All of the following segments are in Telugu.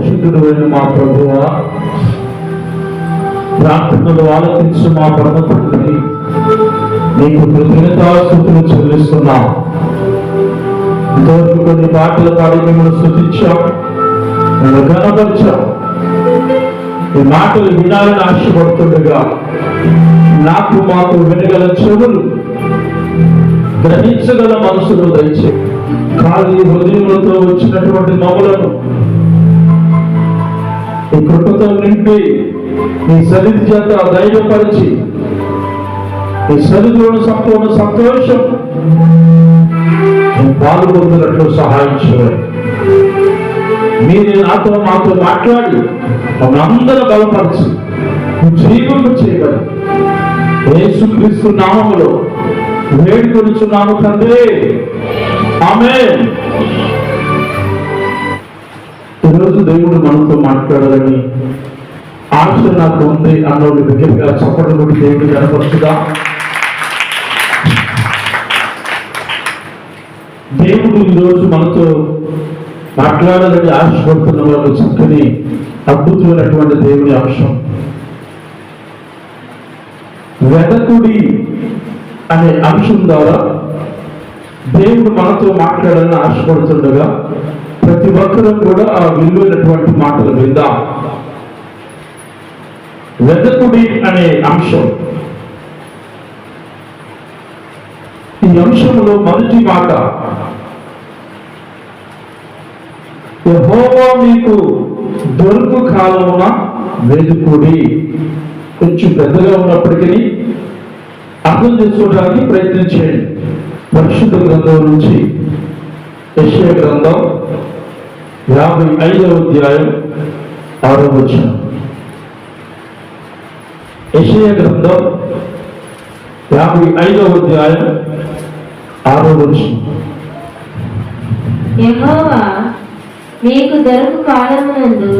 పరిశుద్ధుడు అయిన మా ప్రభువ ప్రార్థనలు ఆలోచించు మా పరమ తండ్రి. నీకు కృతజ్ఞతాస్థుతులు చెల్లిస్తున్నాం. ఇంతవరకు కొన్ని పాటలు పాడి మిమ్మల్ని స్థుతించాం మేము కనపరిచాం ఈ మాటలు వినాలని ఆశపడుతుండగా నాకు మాకు వినగల చెవులు గ్రహించగల మనసులు దయచే ఖాళీ హృదయంలో వచ్చినటువంటి మమ్మలను ఈ కృపతో నింపి నీ సరిధి చేత ధైర్యపరిచి నీ సరిధిలో సంపూర్ణ సంతోషం పాల్గొందినట్లు సహాయం చేయాలి మీరు నాతో మాతో మాట్లాడి మమ్మల్ని అందరూ బలపరిచి జీవింపు చేయగలరు. యేసుక్రీస్తు నామములో వేడుకొనిచున్నాము తండ్రి. ఆమె ఈరోజు దేవుడు మనతో మాట్లాడాలని ఆశ నాకు ఉంది అన్నోడి దగ్గరగా చప్పటి కొట్టి దేవుడు కనపరుచుగా దేవుడు ఈరోజు మనతో మాట్లాడాలని ఆశపడుతున్న వాళ్ళు చక్కని అద్భుతమైనటువంటి దేవుని అంశం. వెదకుడి అనే అంశం ద్వారా దేవుడు మనతో మాట్లాడాలని ఆశపడుతుండగా ప్రతి ఒక్కరూ కూడా ఆ విలువైనటువంటి మాటలు విందాం వెదకుడి అనే అంశం. ఈ అంశంలో మొదటి మాట యెహోవా మీకు దొరుకు కాలమున వెదుకుడి. కొంచెం పెద్దగా ఉన్నప్పటికీ అర్థం చేసుకోవడానికి ప్రయత్నం చేయండి. పరిశుద్ధ గ్రంథం నుంచి యశ్వ గ్రంథం యాభై ఐదవ అధ్యాయం ఆరో వచనం. యెషయా గ్రంథం యాభై ఐదవ అధ్యాయం ఆరో వచనం. యెహోవా మీకు దొరకు కాలమునందు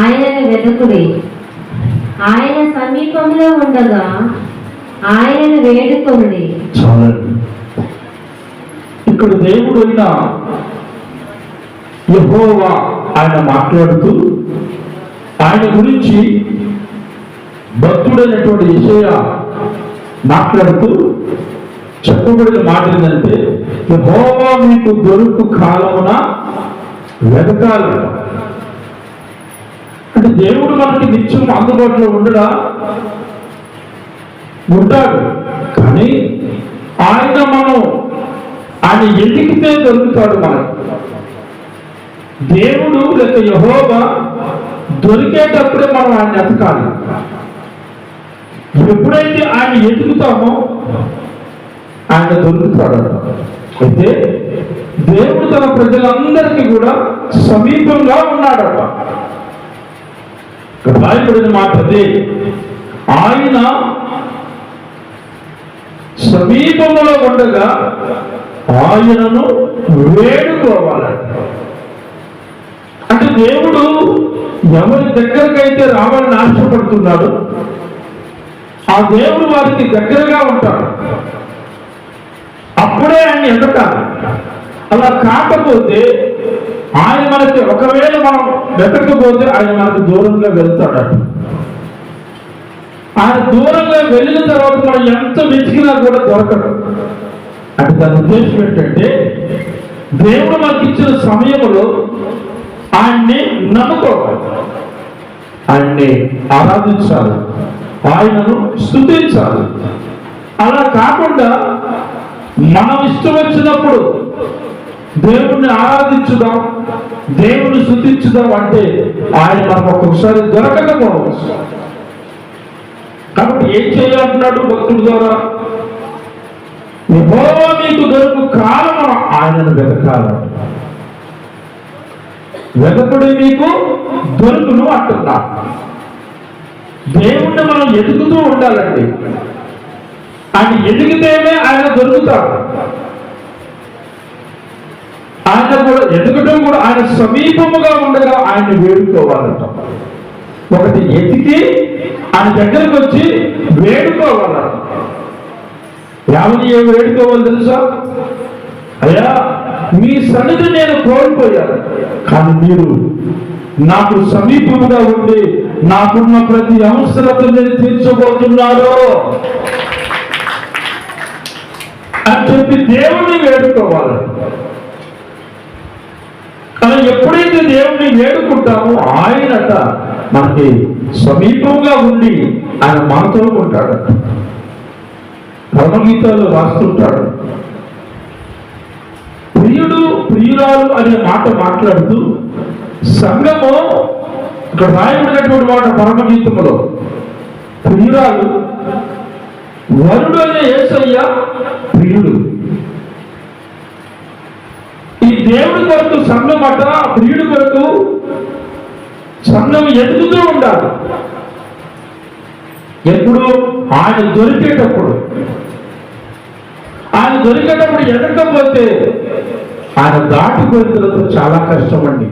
ఆయనను వెతకుడి ఆయన సమీపంలో ఉండగా ఆయనను వేడుకొనుడి. ఇక్కడ దేవుడు అయిన యహోవా ఆయన మాట్లాడుతూ ఆయన గురించి భక్తుడైనటువంటి విషయ మాట్లాడుతూ చెప్పబడిన మాట ఏంటంటే యహోవా మీకు దొరుకు కాలమున వెతకాలి అంటే దేవుడు మనకి నిత్యం అందుబాటులో ఉండడా? ఉంటాడు. కానీ ఆయన మనం ఆయన ఎదిగితే దొరుకుతాడు మనకు. దేవుడు లేక యహోవా దొరికేటప్పుడే మనం ఆయన ఎతకాలి ఎప్పుడైతే ఆయన ఎదుగుతామో ఆయన దొరుకుతాడు. అయితే దేవుడు తన ప్రజలందరికీ కూడా సమీపంగా ఉన్నాడట రాయబడిన మాట అదే. ఆయన సమీపంలో ఉండగా ఆయనను వేడుకోవాలంట అంటే దేవుడు ఎవరి దగ్గరకైతే రావాలని ఆశపడుతున్నాడు. ఆ దేవుడు వారికి దగ్గరగా ఉంటాడు. అప్పుడే ఆయన ఎదుటారు అలా కాకపోతే ఆయన మనకి ఒకవేళ మనం వెతకపోతే ఆయన మనకు దూరంగా వెళ్తాడట ఆయన దూరంగా వెళ్ళిన తర్వాత మనం ఎంత వెతికినా కూడా దొరకదు అంటే దాని ఉద్దేశం ఏంటంటే దేవుడు మనకి ఇచ్చిన సమయంలో ఆయన్ని నమ్ముకోవాలి ఆయన్ని ఆరాధించాలి. ఆయనను స్థుతించాలి. అలా కాకుండా మనం ఇష్టం వచ్చినప్పుడు దేవుణ్ణి ఆరాధించుదాం దేవుని శుద్ధించుదాం అంటే ఆయన మనకు ఒక్కొక్కసారి దొరకకపోవచ్చు. కాబట్టి ఏం చేయాలంటున్నాడు భక్తుల ద్వారా? యెహోవా మీకు దొరుకు కాలం ఆయనను వెతకాలంటున్నాడు. వెతకుడి మీకు దొరుకును అంటున్నా. దేవుణ్ణి మనం ఎదుగుతూ ఉండాలండి. ఆయన ఎదిగితేనే ఆయన దొరుకుతాడు. ఆయన కూడా ఎదగటం కూడా ఆయన సమీపముగా ఉండగా ఆయన్ని వేడుకోవాలంట. ఒకటి ఎతికి ఆయన దగ్గరకు వచ్చి వేడుకోవాలంట. ఎవరిని ఏం వేడుకోవాలి తెలుసా? అయ్యా మీ సన్నిధి నేను కోల్పోయాను. కానీ మీరు నాకు సమీపంగా ఉండి నాకున్న ప్రతి అవసరత నేను తీర్చబోతున్నారు అని చెప్పి దేవుణ్ణి వేడుకోవాలి. కానీ ఎప్పుడైతే దేవుణ్ణి వేడుకుంటామో ఆయనట మనకి సమీపంగా ఉండి ఆయన మనతో ఉంటాడు. పరమగీతాలు రాస్తుంటాడు. ప్రియురాలు అనే మాట మాట్లాడుతూ సంఘము ఇక్కడ రాయబడినటువంటి మాట పరమగీతంలో ప్రియురాలు వరుడు అనే ఏసయ్య ప్రియుడు. ఈ దేవుడి కొరకు సంఘం అట ప్రియుడి కొరకు సంఘం ఎదుగుతూ ఉండాలి. ఎప్పుడు? ఆయన దొరికేటప్పుడు. ఆయన దొరికేటప్పుడు ఎదగకపోతే ఆయన దాటిపోయినతో చాలా కష్టం అండి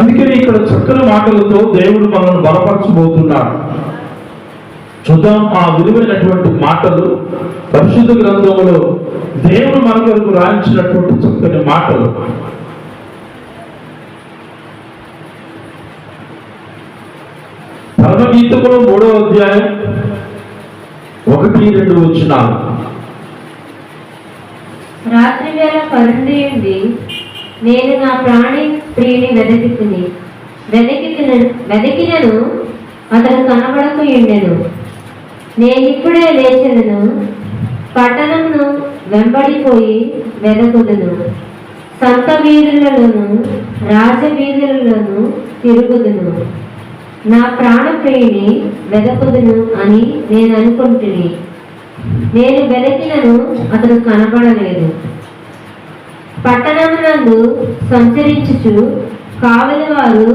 అందుకని ఇక్కడ చక్కని మాటలతో దేవుడు మనల్ని బలపరచబోతున్నాడు. చూద్దాం ఆ విలువైనటువంటి మాటలు పరిశుద్ధ గ్రంథంలో దేవుడు మన కొరకు రాయించినటువంటి చక్కని మాటలు. పరమగీతములో మూడో అధ్యాయం ఒకటి రెండు వచ్చినాలు రాత్రి వేళ పరుండి నేను నా ప్రాణి ప్రియుని వెదకితిని. వెదకిన వెదకినను అతను కనబడక ఉండెను నేనిప్పుడే లేచెదను పట్టణంను వెంబడిపోయి వెదకుదును. సంత వీధులలోను రాజవీధులలోను తిరుగుదును. నా ప్రాణప్రియుని వెదకుదును అని నేను అనుకుంటున్నాను నేను వెదకినను అతను కనబడలేదు పట్టణమునందు సంచరించుచు కావలి వారు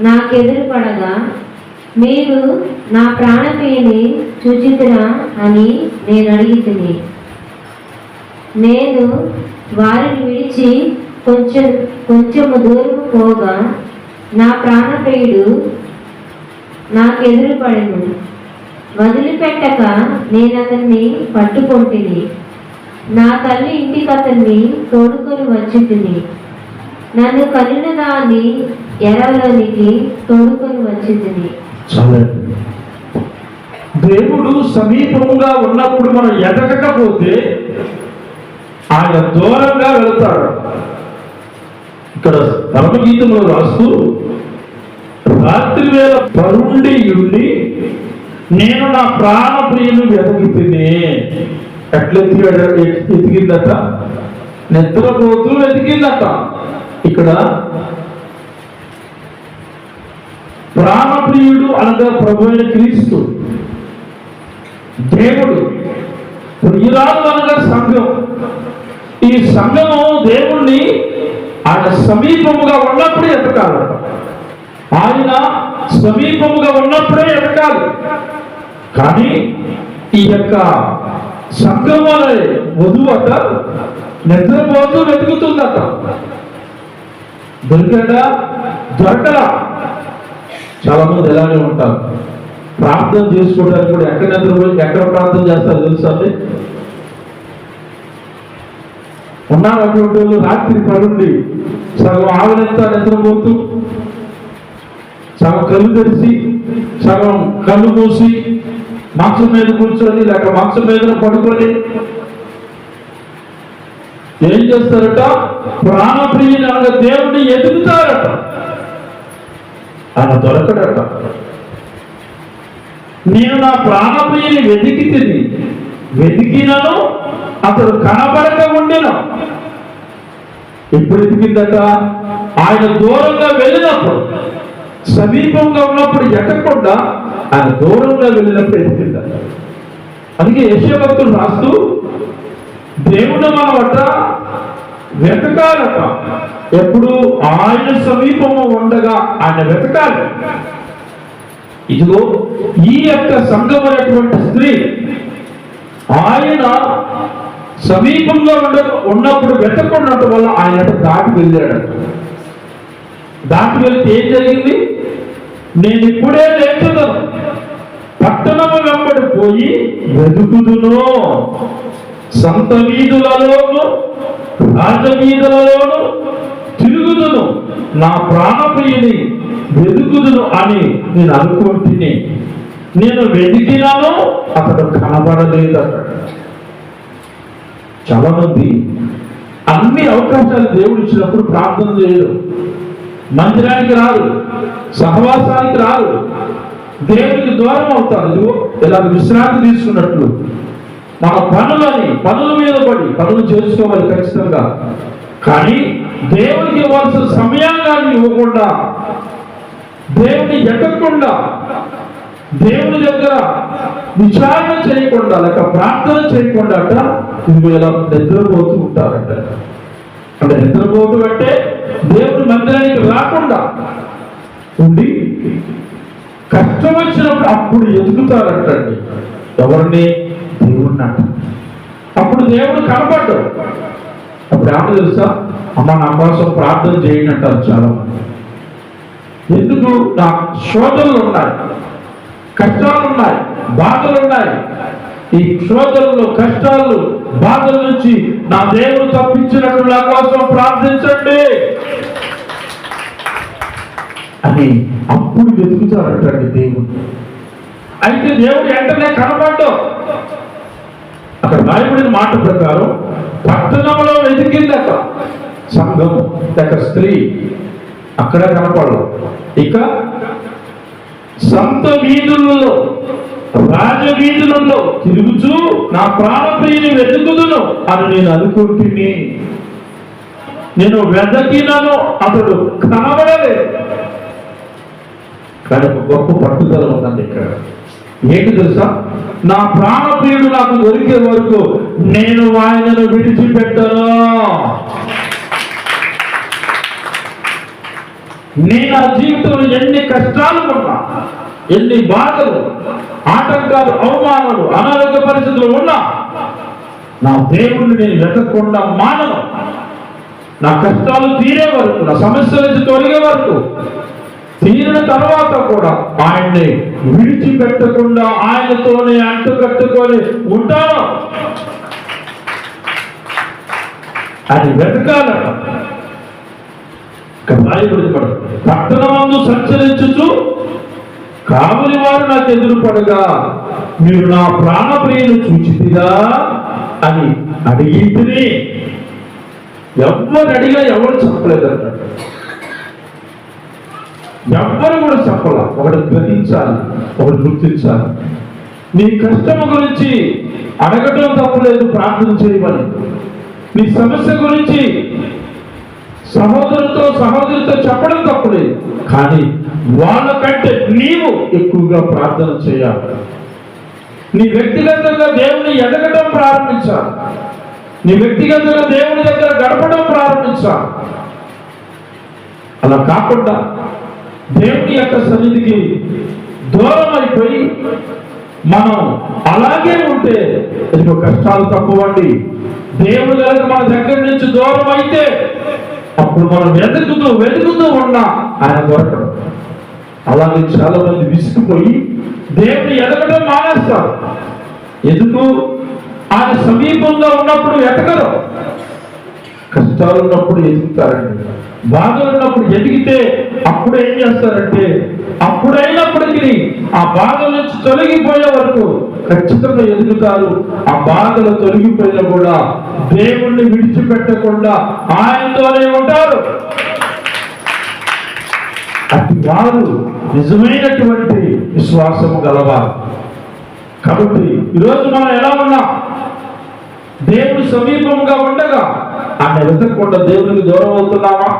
నాకెదురు పడగా మీరు నా ప్రాణపేని చూచితురా అని నేను అడిగితిని నేను వారిని విడిచి కొంచెం కొంచెము దూరం పోగా నా ప్రాణప్రియుడు నాకెదురు పడెను వదిలిపెట్టక నేను అతన్ని పట్టుకొంటిని. నా తల్లి ఇంటికి అతన్ని తోడుకొని వచ్చి తిని నన్ను కలిగిన దాన్ని ఎరవలోనికి తోడుకొని వచ్చి తిని దేవుడు సమీపంగా ఉన్నప్పుడు మనం ఎదగకపోతే ఆయన దూరంగా వెళ్తాడు. ఇక్కడ ధర్మగీతంలో రాస్తూ రాత్రి వేళ పరుండి ఉండి నేను నా ప్రాణ ప్రియులు వెతికితిని ఎట్లా ఎతికి ఎతికిందట? నిద్రపోతూ వెతికిందట. ఇక్కడ ప్రాణప్రియుడు అనగా ప్రభు అయిన క్రీస్తు. దేవుడు ప్రియురాలు అనగా సంఘం. ఈ సంఘము దేవుణ్ణి ఆయన సమీపముగా ఉన్నప్పుడే ఎతకాలి. ఆయన సమీపముగా ఉన్నప్పుడే ఎదగాలి కానీ ఈ యొక్క సంఘం అనే వధువట నిద్రపోతూ వెతుకుతుందట. దొరికాడా దొరకలా చాలా మంది ఎలానే ఉంటారు. ప్రార్థన చేసుకోవడానికి కూడా. ఎక్కడ నిద్రపోయి ఎక్కడ ప్రార్థన చేస్తారు తెలుసా ఉన్నారు అటువంటి వాళ్ళు రాత్రి పడుండి. సగం ఆవిడంత నిద్రపోతూ సగం కళ్ళు తెరిచి సగం కళ్ళు మూసి మంచం మీద కూర్చొని లేక మంచం మీద పడుకొని ఏం చేస్తారట? ప్రాణప్రియుని అనగా దేవుణ్ణి ఎదుగుతారట. ఆయన దొరకడట. నేను నా ప్రాణప్రియుని వెతికి తిని వెతికినను అతడు కనబడక ఉండిన. ఎప్పుడు ఎతికిందట? ఆయన దూరంగా వెళ్ళినప్పుడు. సమీపంగా ఉన్నప్పుడు ఎక్కకుండా ఆయన దూరంగా వెళ్ళినప్పుడు ఎతికిందట అందుకే యశభక్తులు రాస్తూ దేవుడు మనమట వెతకాలట. ఎప్పుడు ఆయన సమీపము ఉండగా ఆయన వెతకాలి. ఇదిగో ఈ యొక్క సంఘమైనటువంటి స్త్రీ ఆయన సమీపంగా ఉండ ఉన్నప్పుడు వెతకున్నట్టు వల్ల ఆయన దాటి వెళ్ళాడు. దాంట్లో వెళ్తే ఏం జరిగింది? నేను ఇప్పుడే లేచుదను పట్టణము వెంబడి పోయి వెతుకుదును సంత వీధులలోను రాజవీధులలోను తిరుగుదును నా ప్రాణప్రియుని వెతుకుదును అని నేను అనుకుంటుని. నేను వెతికినాను అతడు కనబడలేదు. అన్నాడు చాలా మంది అన్ని అవకాశాలు దేవుడు ఇచ్చినప్పుడు ప్రార్థన చేయరు మందిరానికి రారు సహవాసానికి రారు దేవునికి దూరం అవుతారు ఇలా విశ్రాంతి తీసుకున్నట్లు. మన పనులని పనుల మీద పడి పనులు చేసుకోవాలి ఖచ్చితంగా. కానీ దేవునికి ఇవ్వాల్సిన సమయాన్ని ఇవ్వకుండా దేవుని ఎక్కకుండా దేవుని దగ్గర విచారణ చేయకుండా లేక ప్రార్థన చేయకుండా అంట ఇదిగో ఇలా నిద్రపోతూ ఉంటారంట. అంటే నిద్రపోతూ అంటే దేవుడు మందిరానికి రాకుండా ఉండి కష్టం వచ్చినప్పుడు అప్పుడు ఎదుగుతారంటండి ఎవరిని? దేవుడిని అంట అప్పుడు దేవుడు కనపడ్డు అప్పుడు ఏమో తెలుసా? అమ్మ నా కోసం ప్రార్థన చేయండి అంటారు చాలా మంది ఎందుకు? నా శోధనలు ఉన్నాయి. కష్టాలు ఉన్నాయి. బాధలు ఉన్నాయి. ఈ శోధనలు కష్టాలు బాధల నుంచి నా దేవుడు తప్పించినట్లు నా కోసం ప్రార్థించండి. అని అప్పుడు వెతుకుతారటండి దేవుడు. అయితే దేవుడు వెంటనే కనపడ్డు. అక్కడ రాయబడిన మాట ప్రకారం పట్టణంలో వెతికిందట. సంఘం లేక స్త్రీ అక్కడ కనపడదు ఇక సంత వీధులలో రాజ వీధులలో తిరుగుచూ నా ప్రాణప్రియుని వెతుకుదును. అని నేను అనుకుంటుని. నేను వెదకినను అతడు కనబడలేదు. కానీ ఒక గొప్ప పట్టుదల ఉందండి ఇక్కడ. ఏంటి తెలుసా? నా ప్రాణప్రియుడు నాకు దొరికే వరకు నేను ఆయనను విడిచిపెట్టను. నేను నా జీవితంలో ఎన్ని కష్టాలు ఉన్నా ఎన్ని బాధలు ఆటంకాలు అవమానాలు అనారోగ్య పరిస్థితులు ఉన్నా నా దేవుణ్ణి నేను వెతకకుండా మానను. నా కష్టాలు తీరే వరకు నా సమస్యల నుంచి తొలగే వరకు తీరిన తర్వాత కూడా ఆయన్ని విడిచిపెట్టకుండా ఆయనతోనే అంటు కట్టుకొని ఉంటాను. అది వెతకాలట ఇక్కడ రాయబడి పట్టణమందు సంచరించుచు కావలి వారు నాకు ఎదురుపడగా మీరు నా ప్రాణ ప్రియులు చూచితిరా అని అడిగింటిని ఎవ్వరు అడిగా ఎవరు చెప్పలేదు ఎవ్వరు కూడా చెప్పాల. ఒకటి గ్రహించాలి ఒకటి గుర్తించాలి. నీ కష్టము గురించి అడగటం తప్పలేదు ప్రార్థన చేయమని. నీ సమస్య గురించి సహోదరుతో సహోదరితో చెప్పడం అవసరమే కానీ వాళ్ళకంటే నీవు ఎక్కువగా ప్రార్థన చేయాలి. నీ వ్యక్తిగతంగా దేవుని ఎదగడం ప్రారంభించాలి. నీ వ్యక్తిగతంగా దేవుని దగ్గర గడపడం ప్రారంభించాలి. అలా కాకుండా దేవుని యొక్క సన్నిధికి దూరం అయిపోయి మనం అలాగే ఉంటే ఇదిగో కష్టాలు తక్కువండి. దేవుడు మన దగ్గర నుంచి దూరం అయితే అప్పుడు మనం వెతుకుతూ వెతుకుతూ ఉన్నా ఆయన దొరకడం. అలాగే చాలా మంది విసిగిపోయి దేవుని ఎదగడం మానేస్తారు. ఎందుకు? ఆయన సమీపంలో ఉన్నప్పుడు ఎతకరు కష్టాలు ఉన్నప్పుడు ఎదుగుతారండి. బాధలు ఉన్నప్పుడు ఎదిగితే అప్పుడు ఏం చేస్తారంటే అప్పుడైనప్పటికీ ఆ బాధల నుంచి తొలగిపోయే వరకు ఖచ్చితంగా ఎదుగుతారు. ఆ బాధలు తొలగిపోయినా కూడా దేవుణ్ణి విడిచిపెట్టకుండా ఆయనతోనే ఉంటారు. అటు వారు నిజమైనటువంటి విశ్వాసము గలవారు. కాబట్టి ఈరోజు మనం ఎలా ఉన్నాం? దేవుడు సమీపంగా ఉండగా ఆయన వెతకకుండా దేవునికి దూరం అవుతున్నామా?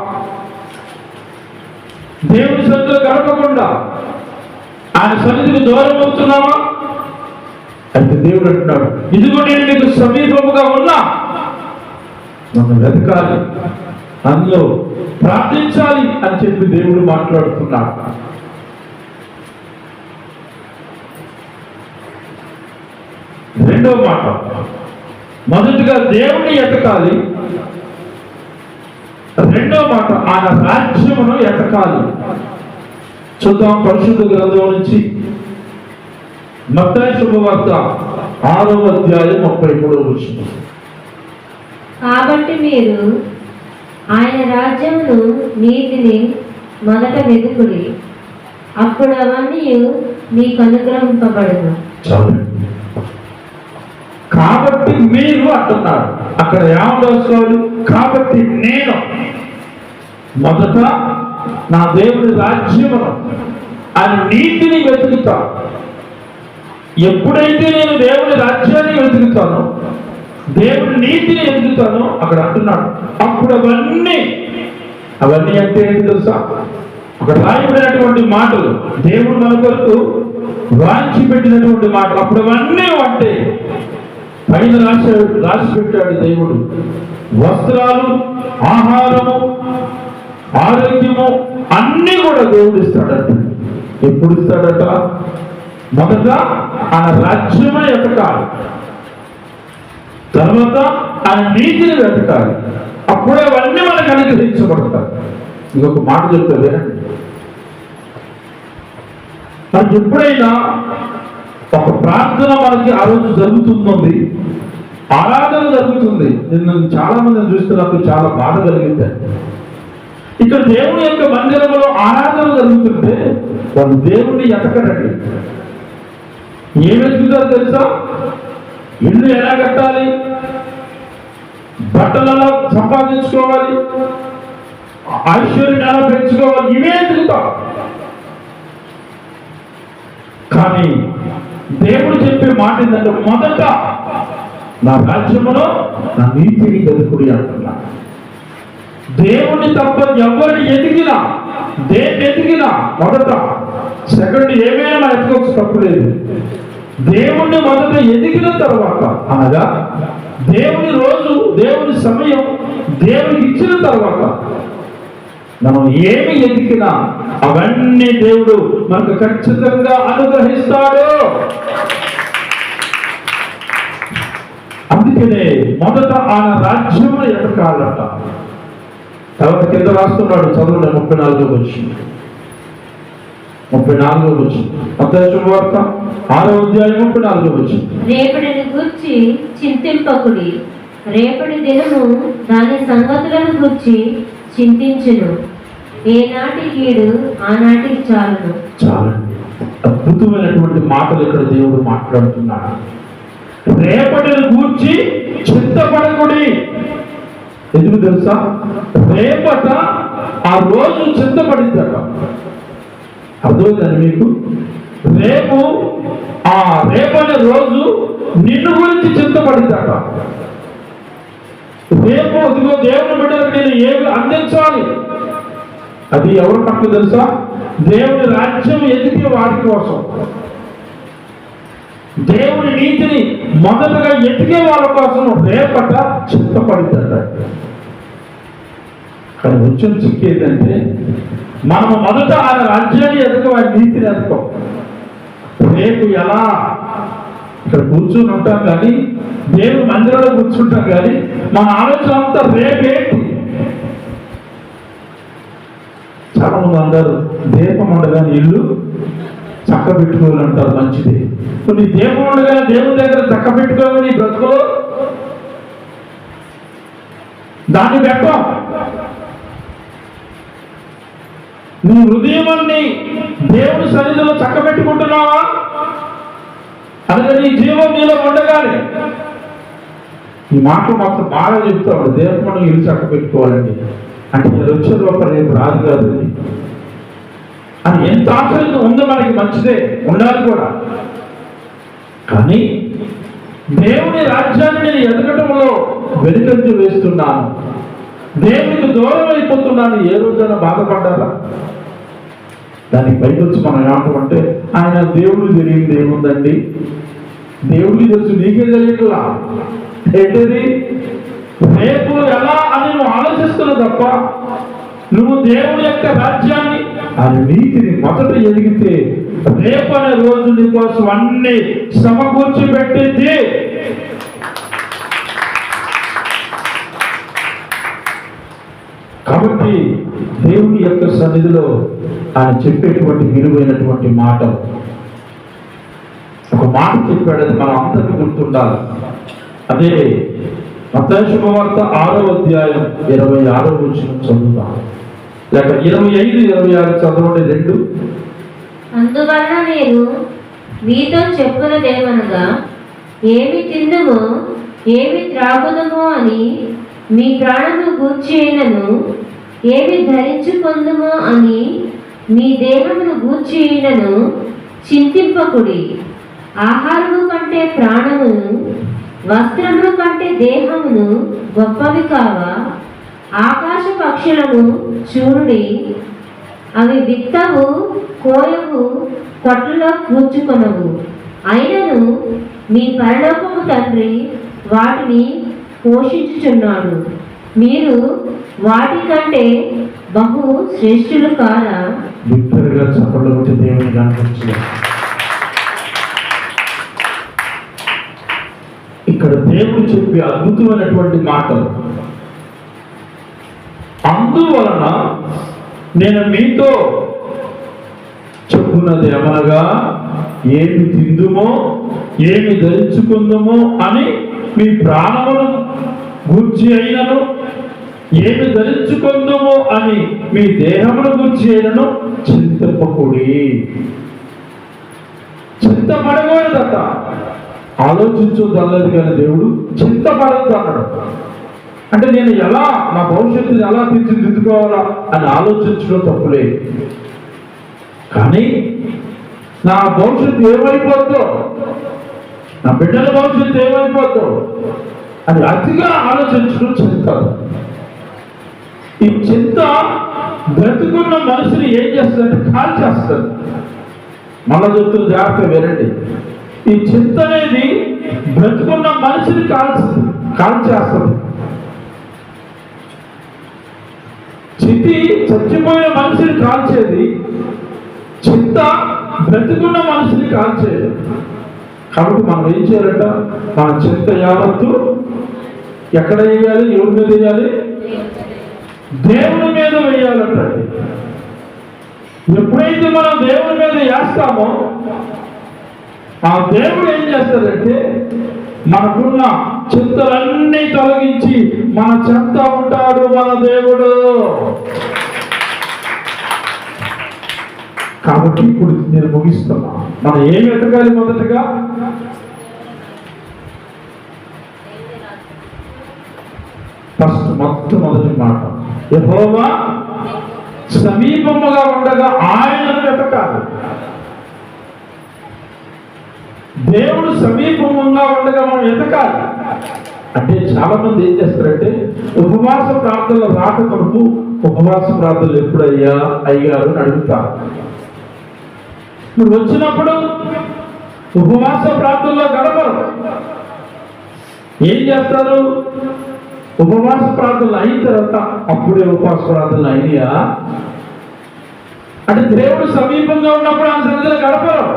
దేవుని సంతో గడపకుండా ఆయన సన్నిధికి దూరం అవుతున్నామా అయితే దేవుడు అంటున్నాడు ఇదిగో నేను నీకు సమీపముగా ఉన్నా. నన్ను వెతకాలి అందులో ప్రార్థించాలి అని చెప్పి దేవుడు మాట్లాడుతున్నాడు. రెండో మాట మొదటిగా దేవుని ఎతకాలి. రెండో మాట ఆయన రాజ్యమును ఎతకాలి. చూద్దాం పరిశుద్ధ గ్రంథం నుంచి. మత్తాయి శుభవార్త ఆరో అధ్యాయం ముప్పై మూడో వచ్చిన కాబట్టి మీరు ఆయన రాజ్యమును నీతిని మొదట వెతుకుడి అప్పుడు అవన్నీ మీకు అనుగ్రహింపబడదు కాబట్టి మీరు అంటున్నారు అక్కడ ఏమని రాసుకోవాలి కాబట్టి నేను మొదట నా దేవుడి రాజ్యమును ఆ నీతిని వెతుకుతాను. ఎప్పుడైతే నేను దేవుడి రాజ్యాన్ని వెతుకుతానో దేవుడి నీతిని వెతుకుతానో అక్కడ అంటున్నాడు. అప్పుడు అవన్నీ అవన్నీ అంటే ఏంటి తెలుసా? అక్కడ రాయబడినటువంటి మాటలు దేవుడు మన కొరకు రాంచి పెట్టినటువంటి మాటలు అప్పుడు అవన్నీ అంటే పైన రాశాడు రాసి పెట్టాడు దేవుడు. వస్త్రాలు ఆహారము ఆరోగ్యము అన్నీ కూడా దేవుడు ఇస్తాడట. ఎప్పుడు ఇస్తాడట? మొదట ఆయన రాజ్యమే ఎతకాలి తర్వాత ఆయన నీతిని వెతకాలి. అప్పుడే అవన్నీ మనకు అనుగ్రహించబడతాయి. ఇంకొక మాట చెప్తే వినండి. మనకి ఎప్పుడైనా ఒక ప్రార్థన మనకి ఆ రోజు జరుగుతుంది ఆరాధన జరుగుతుంది. నిన్ను చాలా మందిని చూస్తే నాకు చాలా బాధ కలిగింది. ఇక్కడ దేవుని యొక్క మందిరంలో ఆరాధన జరుగుతుంటే వాళ్ళు దేవుణ్ణి ఎతకరండి ఏం వెతుకుతారు తెలుసా? ఇల్లు ఎలా కట్టాలి? బట్టలలో సంపాదించుకోవాలి? ఐశ్వర్యం ఎలా పెంచుకోవాలి? ఇవే ఎదుగుతాం కానీ దేవుడు చెప్పే మాట ఏంటంటే మొదట నా రాజ్యములో నా నీతిని గదుకుడి అంటున్నా. దేవుని తప్ప ఎవరిని ఎదిగినా దేన్ని ఎదిగినా మొదట సెకండ్ ఏమైనా మన తప్పు లేదు. దేవుణ్ణి మొదట ఎదిగిన తర్వాత అనగా దేవుని రోజు దేవుని సమయం దేవునికి ఇచ్చిన తర్వాత మనం ఏమి ఎదిగినా అవన్నీ దేవుడు మనకు ఖచ్చితంగా అనుగ్రహిస్తాడు. అందుకనే మొదట ఆయన రాజ్యమును ఎదకాలట తర్వాత కింద రాస్తున్నాడు చదువున ముప్పై నాలుగో వచ్చి ముప్పై నాలుగో వచ్చి అధ్యాయం వార్త ఆరో అధ్యాయం ముప్పై నాలుగో వచ్చి రేపటిని గూర్చి చింతింపకుడి. రేపటి దినము దాని సంగతులను గూర్చి చింతించును. ఏనాటి కీడు ఆనాటికి చాలును. చాలండి. అద్భుతమైనటువంటి మాటలు ఇక్కడ దేవుడు మాట్లాడుతున్నాడు. రేపటిని గూర్చి చింతపడకుడి. ఎందుకు తెలుసా? రేపట ఆ రోజు చింతపడిందట. అర్థమవుతుంది మీకు? రేపు ఆ రేపనే రోజు నిన్ను గురించి చింతపడిందట. రేపు ఇదిగో దేవుని బిడ్డలకు నేను ఏమి అందించాలి? అది ఎవరి పక్క తెలుసా? దేవుని రాజ్యం ఎదిగే వాడి కోసం. దేవుని నీతిని మొదటగా ఎదిగే వాళ్ళ కోసం రేపట చింతపడిందట. ఇక్కడ వచ్చిన చిక్కు ఏంటంటే మనము మొదట ఆయన రాజ్యాన్ని ఎదుక వారి నీతిని ఎదగం రేపు ఎలా? ఇక్కడ కూర్చుని ఉంటాం కానీ దేవుడు మందిరంలో కూర్చుంటాం కానీ మన ఆలోచన అంతా రేపేంటి? చాలా మంది అందరు దీపం ఉండగానే ఇల్లు చక్క పెట్టుకోవాలంటారు మంచిది. కొన్ని దీపం ఉండగానే దేవుని దగ్గర చక్క పెట్టుకోవాలని నీ దాన్ని పెట్టం. నీ హృదయాన్ని దేవుని సన్నిధిలో చక్కబెట్టుకుంటున్నావా? అందుకని నీ జీవం నీలో ఉండగానే. ఈ మాటలు మాత్రం బాగా చెప్తాడు దేవుడు మనం ఇల్లు చక్కబెట్టుకోవాలండి? అంటే నేను వచ్చే లోపల రేపు రాదు కాదు అని ఎంత ఆశలు ఉందో మనకి మంచిదే. ఉండాలి కూడా. కానీ దేవుని రాజ్యాన్ని నేను ఎదగటంలో వెనుకంజు వేస్తున్నాను. దేవునికి దూరం అయిపోతున్నాను. ఏ రోజైనా బాధపడ్డారా? దానికి పైకి వచ్చి మనం ఏమంటామంటే ఆయన దేవుడు తెలియదు ఏముందండి దేవుడికి తెలుసు నీకే తెలియట్లా? ఏంటది? రేపు ఎలా అని నువ్వు ఆలోచిస్తున్నావు తప్ప నువ్వు దేవుని యొక్క రాజ్యాన్ని ఆ నీతిని మొదట ఎదిగితే రేపు అనే రోజు నీకోసం అన్ని సమకూర్చి పెట్టింది కాబట్టి దేవుని యొక్క సన్నిధిలో ఆయన చెప్పేటువంటి విలువైనటువంటి మాట ఒక మాట చెప్పాడు అది మనం అందరికీ గుర్తుండాలి. అదే మత్తయి ఆరో అధ్యాయం ఇరవై ఆరో వచ్చిన చదువుతాం లేక ఇరవై ఐదు ఇరవై ఆరు చదవండి రెండు. అందువలన నేను మీతో చెప్పునదేమనగా ఏమి తిందుమో ఏమి త్రాగుదమో అని మీ ప్రాణము గూర్చి అయినను ఏమి ధరించుకొందుమో అని మీ దేహమును గూర్చి చింతింపకుడి. ఆహారము కంటే ప్రాణమును వస్త్రము కంటే దేహమును గొప్పవి కావా? ఆకాశ పక్షులను చూడుడి. అవి విత్తవు కోయవు కొట్లలో కూర్చుకొనవు. అయినను మీ పరలోకము తండ్రి వాటిని పోషించుచున్నాడు. మీరు వాటికంటే బహు శ్రేష్ఠులు కారా? బిగ్గరగా చప్పట్లు కొట్టి దేవుని కనిపించలేదు ఇక్కడ దేవుడు చెప్పే అద్భుతమైనటువంటి మాటలు. అందువలన నేను మీతో చెప్పున్నది ఏమనగా ఏమి తిందుమో ఏమి ధరించుకుందుమో అని మీ ప్రాణమును గూర్చి అయినను ఏమి ధరించుకుందుమో అని మీ దేహమును గూర్చి అయినను చింతపకుడి. చింతపడకూడదట. ఆలోచించొద్దన్నది కానీ దేవుడు చింతపడద్దు అన్నాడు అంటే నేను ఎలా నా భవిష్యత్తుని ఎలా తీర్చిదిద్దుకోవాలా అని ఆలోచించడం తప్పులే. కానీ నా భవిష్యత్తు ఏమైపోద్దో నా బిడ్డల భవిష్యత్తు ఏమైపోద్దో అది అతిగా ఆలోచించడం చింత ఈ చింత బ్రతుకున్న మనిషిని ఏం చేస్తుందంటే కాల్ చేస్తుంది. మళ్ళా చెప్తున్న జాగ్రత్త వినండి. ఈ చింత అనేది బ్రతుకున్న మనిషిని కాల్ చేస్తుంది. చితి చచ్చిపోయిన మనిషిని కాల్చేది చింత బ్రతుకున్న మనిషిని కాల్చేది కాబట్టి మనం ఏం చేయాలంట? మన చింత యావత్తు ఎక్కడ వేయాలి? ఎవరి మీద వేయాలి? దేవుని మీద వేయాలంటే ఎప్పుడైతే మనం దేవుని మీద వేస్తామో ఆ దేవుడు ఏం చేస్తాడంటే మనకున్న చింతలన్నీ తొలగించి మన చెంత ఉంటాడు మన దేవుడు. కాబట్టి ఇప్పుడు నేను ముగిస్తున్నా. మనం ఏం వెతకాలి మొదటగా? ఫస్ట్ మొత్తం మొదటి మాట. యహోవా సమీపముగా ఉండగా ఆయన వెతకాలి. దేవుడు సమీపంగా ఉండగా మనం వెతకాలి. అంటే చాలా మంది ఏం చేస్తారంటే ఉపవాస ప్రార్థనలు రాక కొరకు ఉపవాస ప్రార్థనలు ఎప్పుడయ్యా అయ్యారు అని అడుగుతారు. నువ్వు వచ్చినప్పుడు ఉపవాస ప్రార్థనలో గడపరు. ఏం చేస్తారు? ఉపవాస ప్రార్థనలు అయిన తర్వాత అప్పుడే ఉపవాస ప్రార్థనలు అయినాయా? అంటే దేవుడు సమీపంగా ఉన్నప్పుడు ఆ సన్నిధిలో గడపరు.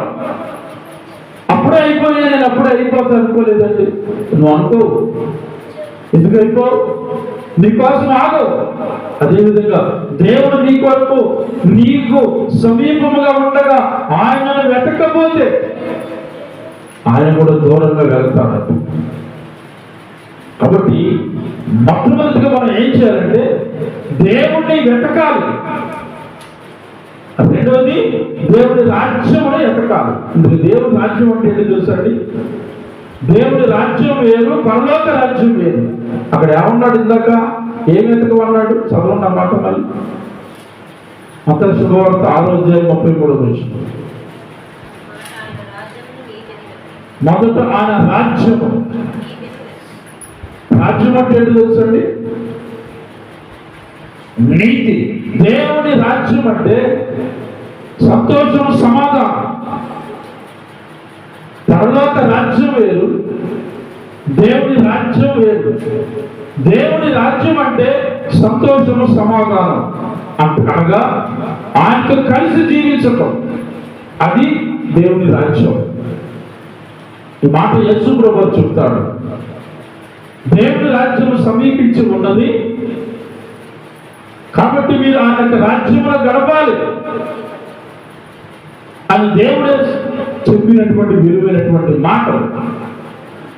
అప్పుడే అయిపోయా నేను అప్పుడే అయిపోతా అనుకోలేదండి. నువ్వు అనుకో. ఎందుకు అయిపో? నీకోసం ఆగు. అదేవిధంగా దేవుడు నీ కొరకు నీకు సమీపముగా ఉండగా ఆయనను వెతకపోతే ఆయన కూడా దూరంగా వెళ్తాడు. కాబట్టి మొట్టమొదటిగా మనం ఏం చేయాలంటే దేవుణ్ణి వెతకాలి. రెండవది దేవుడి రాజ్యమును ఎతకాలి ఇందుకు దేవుడి రాజ్యం అంటే ఏంటి తెలుసండి దేవుడి రాజ్యం వేరు పరలోక రాజ్యం వేరు. అక్కడ ఏమన్నాడు ఇందాక? ఏం ఎతకమన్నాడు చదవండి ఆ మాట మళ్ళీ. మొత్తం శుభవార్త ఆరోగ్యం ముప్పై మూడు వచ్చింది మొదట ఆయన రాజ్యము. రాజ్యం అంటే ఏంటి తెలుసండి? నీతి. దేవుని రాజ్యం అంటే సంతోషం సమాధానం. తర్వాత రాజ్యం వేరు దేవుని రాజ్యం వేరు. దేవుని రాజ్యం అంటే సంతోషము సమాధానం. అంటే అనగా ఆయనతో కలిసి జీవించటం అది దేవుని రాజ్యం. ఈ మాట యశు ప్రభు చెప్తాడు. దేవుని రాజ్యం సమీపించి ఉన్నది. కాబట్టి మీరు ఆయన యొక్క రాజ్యంలో గడపాలి. అని దేవుడే చెప్పినటువంటి విలువైనటువంటి మాటలు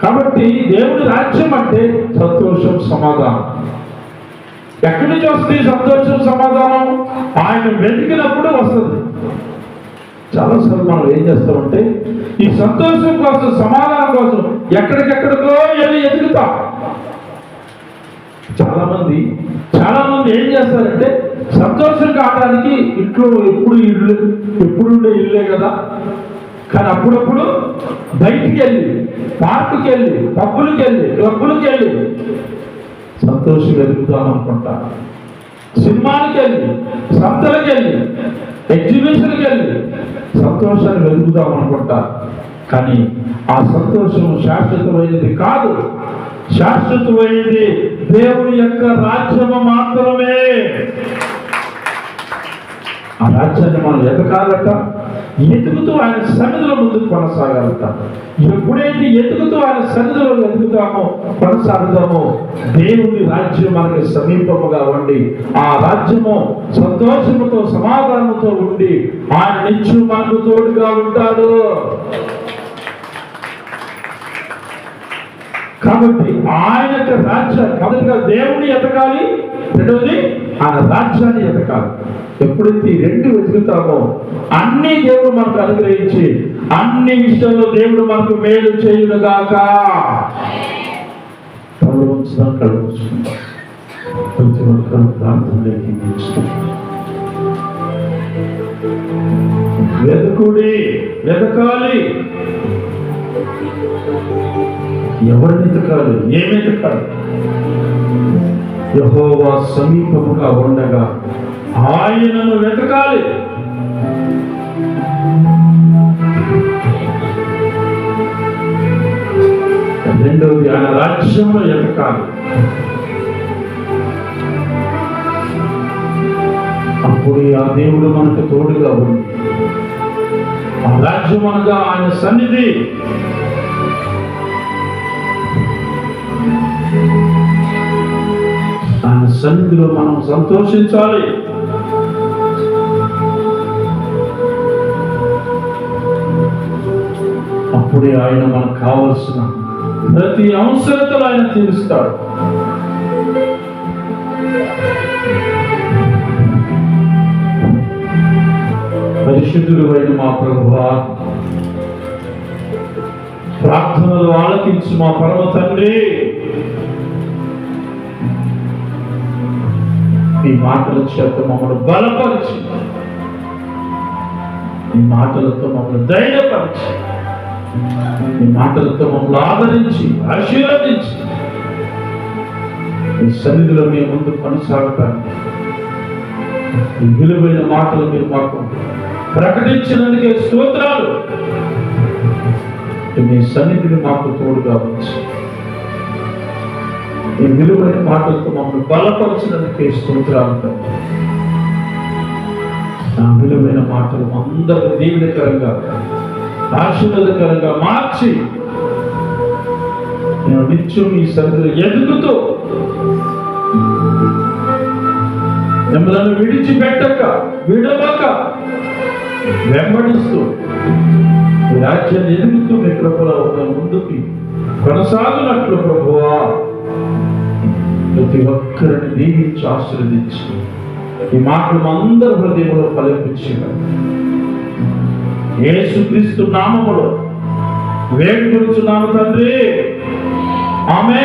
కాబట్టి దేవుని రాజ్యం అంటే సంతోషం సమాధానం. ఎక్కడి నుంచి వస్తుంది సంతోషం సమాధానం? ఆయన వెతికినప్పుడు వస్తుంది. చాలాసార్లు మనం ఏం చేస్తామంటే ఈ సంతోషం కోసం సమాధానం కోసం ఎక్కడికెక్కడికో వెళ్ళి ఎదుగుతాం. చాలామంది చాలామంది ఏం చేస్తారంటే సంతోషం కావడానికి ఇంట్లో ఎప్పుడు ఇల్లు ఎప్పుడుండే ఇల్లే కదా. కానీ అప్పుడప్పుడు బయటికి వెళ్ళి పార్కుకి వెళ్ళి పబ్బులకి వెళ్ళి క్లబ్బులకి వెళ్ళి సంతోషం వెతుకుతాం అనుకుంటా. సినిమాలకి వెళ్ళి సంతలకి వెళ్ళి ఎగ్జిబిషన్కి వెళ్ళి సంతోషాన్ని వెతుకుతాం అనుకుంటా. కానీ ఆ సంతోషం శాశ్వతమైనది కాదు. శాశ్వతమైనది. దేవుని యొక్క రాజ్యము మాత్రమే. ఆ రాజ్యాన్ని మనం ఎదగాలట ఎదుగుతూ ఆయన సన్నిధిలో ముందుకు కొనసాగాలట. ఎప్పుడైతే ఎదుగుతూ ఆయన సన్నిధిలో ఎదుగుతామో కొనసాగుతామో దేవుని రాజ్యం మనకి సమీపముగా ఉండి ఆ రాజ్యము సంతోషముతో సమాధానముతో ఉండి ఆయన నిత్యం మనకు తోడుగా ఉంటాడు. కాబట్టి ఆయన యొక్క రాజ్యాన్ని మొదటిగా దేవుని ఎతకాలి. రెండవది ఆయన రాజ్యాన్ని ఎతకాలి. ఎప్పుడైతే రెండు వెతుకుతామో అన్ని దేవుడు మనకు అనుగ్రహించి అన్ని విషయంలో దేవుడు మనకు మేలు చేయునుగాక. కళ్ళు ఉంచుదాం ప్రతి ఒక్కరు ప్రార్థనలోకి వెతుకుడి వెతకాలి. ఎవరిని ఎతకాలి ఏమి ఎతకాలి యహోవా సమీపముగా ఉండగా ఆయనను వెతకాలి. రెండవది ఆయన రాజ్యంలో ఎతకాలి. అప్పుడు ఆ దేవుడు మనకు తోడుగా ఉంది ఆ రాజ్యం అనగా ఆయన సన్నిధి సన్నిధిలో మనం సంతోషించాలి. అప్పుడే ఆయన మనకు కావలసిన ప్రతి అవసరతలు ఆయన తీరుస్తాడు. పరిశుద్ధుడు అయిన మా ప్రభు ప్రార్థనలు ఆలకించు మా పరమ తండ్రి. నీ మాటల చేత మమ్మల్ని బలపరిచి నీ మాటలతో మమ్మల్ని ధైర్యపరిచి నీ మాటలతో మమ్మల్ని ఆదరించి ఆశీర్వదించి ఈ సన్నిధిలో మీ ముందు కొనసాగటానికి ఈ విలువైన మాటలు మీరు మాకు ప్రకటించినందుకే స్తోత్రాలు. మీ సన్నిధిని మాకు తోడుగా వచ్చి ఈ విలువైన మాటలతో మమ్మల్ని బలపరిచినందుకే స్తోత్రాలు నా విలువైన మాటలు అందరూ దీవెనకరంగా ఆశీర్వాదకరంగా మార్చి నేను నిత్యం ఈ సరిధిలో ఎదుగుతూ మిమ్మల్ని విడిచిపెట్టక విడవక వెంబడిస్తూ రాజ్యాన్ని ఎదుగుతూ మీ కృపలో ఉన్న ముందుకి కొనసాగినట్లు ప్రభువా. ప్రతి ఒక్కరిని దీవించి ఆశీర్వదించి. ఈ మాటలు అందరి హృదయంలో ఫలించారు యేసుక్రీస్తు నామములో వేడుకొనుచున్నాము తండ్రి. ఆమె